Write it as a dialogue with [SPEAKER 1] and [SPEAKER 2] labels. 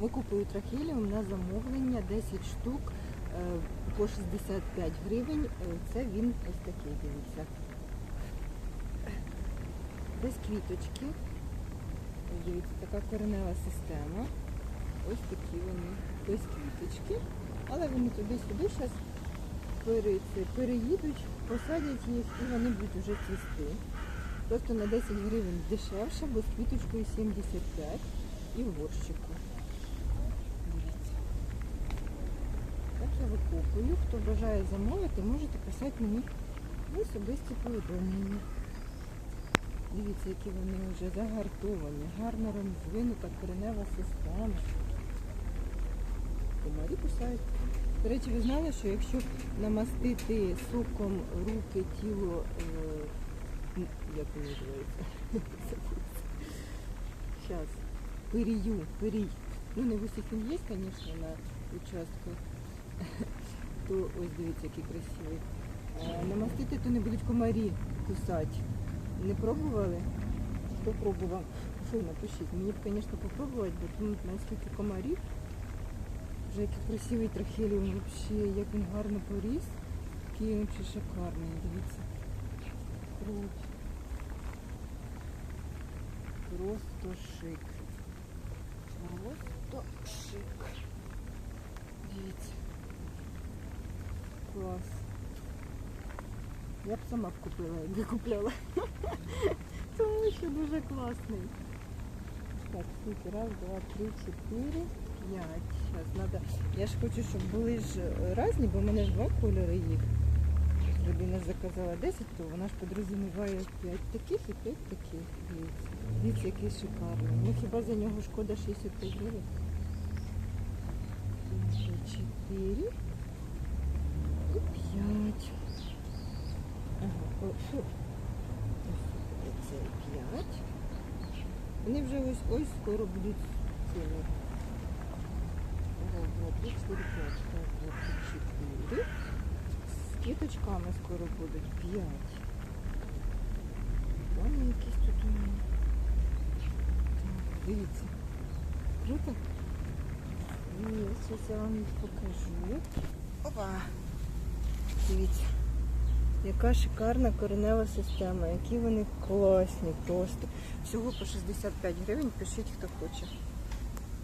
[SPEAKER 1] Викупую трахеліум на замовлення 10 штук е, по 65 гривень. Е, Це він ось такий, дивіться. Без квіточки. Дивіться, така коренева система. Ось такі вони без квіточки. Але вони туди-сюди зараз переїдуть, посадять їх і вони будуть вже цвісти. Просто на 10 гривень дешевше, бо з квіточкою 75 і в горщику. Дивіться. Так. Хто бажає замовити, можете писати мені особисті повідомлення. Дивіться, які вони вже загартовані, гарно розвинута коренева система. Комарі кусають. До речі, ви знали, що якщо намастити соком руки, тіло, е, як він називається? Зараз. Пирію, пирій. Ну, не в усіх він є, звісно, на участку. То ось дивіться, який красивий. Е, Намастити, то не будуть комарі кусати. Не пробували? Хто пробував? Що напишіть? Мені б, звісно, попробувати, бо тут наскільки комарів. Вже який красивий трахеліум, взагалі, як він гарно поріс. Який він взагалі шикарний, дивіться. Круть. Просто шик. Просто шик. Дивіться. Клас. Я б сама б купила, якби купляла. Тому що дуже класний. Так, скільки? Раз, два, три, чотири, п'ять. Зараз надо. Я ж хочу, щоб були ж різні, бо в мене ж два кольори їх. Людина заказала 10, то вона ж підрозуміває 5 таких і 5 таких. Дивіться, який шикарний. Ну хіба за нього шкода 65 гривень? 4 і 5. Ага, о, фу. Ось Це 5. Вони вже ось ось скоро будуть цілі. Раз, два, три, чотири, п'ять. Раз, два, три. З квіточками скоро будуть п'ять. Вони якісь тут у мене. Дивіться. Круто? І зараз я вам їх покажу. Опа! Дивіться. Яка шикарна коренева система, які вони класні просто. Всього по 65 гривень, пишіть хто хоче.